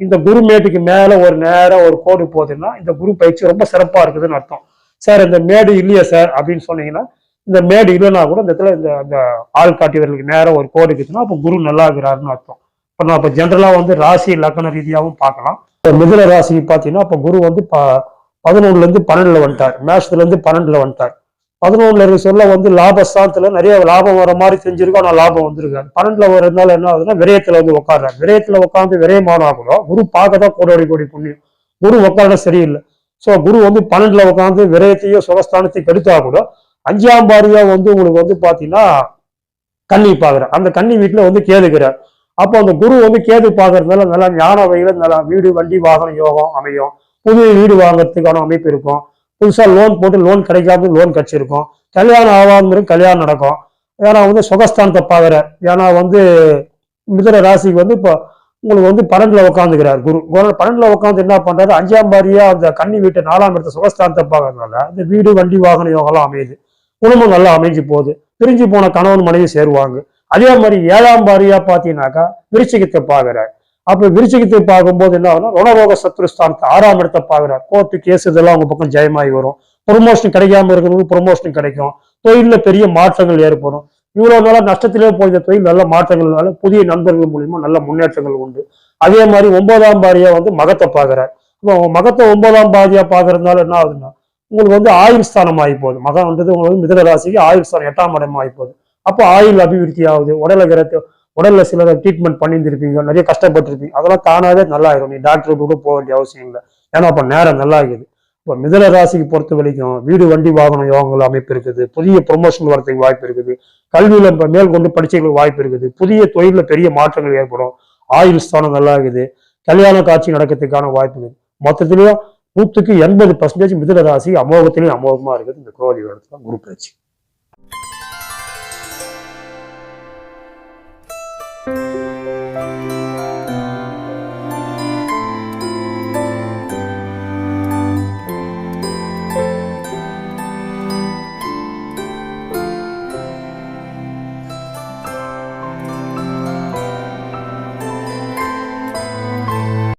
இந்த குரு மேட்டுக்கு மேல ஒரு நேரம் ஒரு கோடு போகுதுன்னா இந்த குரு பயிற்சி ரொம்ப சிறப்பா இருக்குதுன்னு அர்த்தம். சார் இந்த மேடு இல்லையா சார் அப்படின்னு சொன்னீங்கன்னா இந்த மேடு இல்லைன்னா கூட இந்த இடத்துல இந்த அந்த ஆள் காட்டியவர்களுக்கு நேரம் ஒரு கோடு இருக்குதுன்னா அப்போ குரு நல்லா இருக்கிறாருன்னு அர்த்தம். இப்போ நான் இப்போ ஜென்ரலாக வந்து ராசி லக்கண ரீதியாகவும் பார்க்கலாம். இப்போ மிதுன ராசி பார்த்தீங்கன்னா அப்போ குரு வந்து ப பதினொன்றுலேருந்து இருந்து பன்னெண்டுல வந்துட்டார். மேஷத்துல இருந்து பன்னெண்டுல வந்துட்டார். பதினொன்றுல இருக்க சொல்ல வந்து லாபஸ்தானத்தில் நிறைய லாபம் வர மாதிரி தெரிஞ்சிருக்கும் ஆனால் லாபம் வந்திருக்காரு பன்னெண்டுல வரதுனால என்ன ஆகுதுன்னா விரயத்தில் வந்து உட்காடுறாரு விரயத்தில் உட்காந்து விரயமான ஆகணும் குரு பார்க்க தான் கோடோடி கோடி புண்ணியம். குரு உட்கார சரியில்லை. ஸோ குரு வந்து பன்னெண்டுல உட்காந்து விரயத்தையும் சுகஸ்தானத்தையும் கெடுத்தா கூட அஞ்சாம் பாரியா வந்து உங்களுக்கு வந்து பார்த்தீங்கன்னா கண்ணி பார்க்குறார் அந்த கன்னி வீட்டில் வந்து கேதுக்கிறார் அப்போ அந்த குரு வந்து கேது பார்க்கறதுனால நல்லா ஞான வகையில் நல்லா வீடு வண்டி வாகன யோகம் அமையும். புது வீடு வாங்குறதுக்கான அமைப்பு இருக்கும். புதுசாக லோன் போட்டு லோன் கிடைக்காம லோன் கிடைச்சிருக்கும். கல்யாணம் ஆகாமல் கல்யாணம் நடக்கும். ஏன்னா வந்து சுகஸ்தானத்தை பாக்குற ஏன்னா வந்து மிதுன ராசிக்கு வந்து இப்போ உங்களுக்கு வந்து பன்னெண்டுல உட்காந்துக்கிறார் குரு. குரு பன்னெண்டுல உட்காந்து என்ன பண்றாரு? அஞ்சாம் பாரியா அந்த கன்னி வீட்டை நாலாம் இடத்த சுகஸ்தானத்தை பார்க்கறதுனால இந்த வீடு வண்டி வாகன யோகம்லாம் அமையுது. குடும்பம் நல்லா அமைஞ்சு போகுது. பிரிஞ்சு போன கணவன் மனைவி சேருவாங்க. அதே மாதிரி ஏழாம் பாரியா பார்த்தீங்கன்னாக்கா விருச்சிகத்தை பார்க்குறாரு அப்ப விருச்சிகத்தை பார்க்கும்போது என்ன ஆகும் ரணரோக சத்ருஸ்தானத்தை ஆறாம் இடத்தை பார்க்கிறார். கோர்ட்டு கேஸ் இதெல்லாம் அவங்க பக்கம் ஜெயமாகி வரும். ப்ரொமோஷன் கிடைக்காம இருக்கிறவங்களுக்கு ப்ரொமோஷன் கிடைக்கும். தொழில பெரிய மாற்றங்கள் ஏற்படும். இவ்வளவு நாளா நஷ்டத்திலே போயிருந்த தொழில் நல்ல மாற்றங்கள்னால புதிய நண்பர்கள் மூலியமா நல்ல முன்னேற்றங்கள் உண்டு. அதே மாதிரி ஒன்பதாம் பாரியா வந்து மகத்தை பார்க்கிறார். இப்போ மகத்தை ஒன்பதாம் பாதியாக பார்க்கறதுனால என்ன ஆகுதுன்னா உங்களுக்கு வந்து ஆயுள் ஸ்தானம் ஆகி போகுது. வந்தது உங்களுக்கு வந்து மிதன ராசிக்கு ஆயுள் ஸ்தானம் எட்டாம் இடம் ஆகி போகுது. அப்போ ஆயுள் அபிவிருத்தி ஆகுது. உடலகரத்து உடல்ல சில ட்ரீட்மெண்ட் பண்ணியிருந்திருப்பீங்க நிறைய கஷ்டப்பட்டிருப்பீங்க. அதெல்லாம் தானாகவே நல்லா ஆயிடும் நீ டாக்டர் கூட போக வேண்டிய அவசியம் இல்லை. ஏன்னா அப்போ நேரம் நல்லா இருக்குது இப்போ மிதன ராசிக்கு பொறுத்த வரைக்கும் வீடு வண்டி வாகனம் யோகங்கள் அமைப்பு இருக்குது. புதிய ப்ரொமோஷன் வரதுக்கு வாய்ப்பு இருக்குது. கல்வியில் இப்போ மேல் கொண்டு படிச்சவங்களுக்கு வாய்ப்பு இருக்குது. புதிய தொழிலில் பெரிய மாற்றங்கள் ஏற்படும். ஆயுள் ஸ்தானம் நல்லா இருக்குது கல்யாண காட்சி நடக்கிறதுக்கான வாய்ப்பு இருக்குது. மொத்தத்திலேயும் நூற்றுக்கு எண்பது பர்சன்டேஜ் மிதன ராசி அமோகத்திலையும் அமோகமா இருக்குது. இந்த குரோதி இடத்துல குரு பயிற்சி.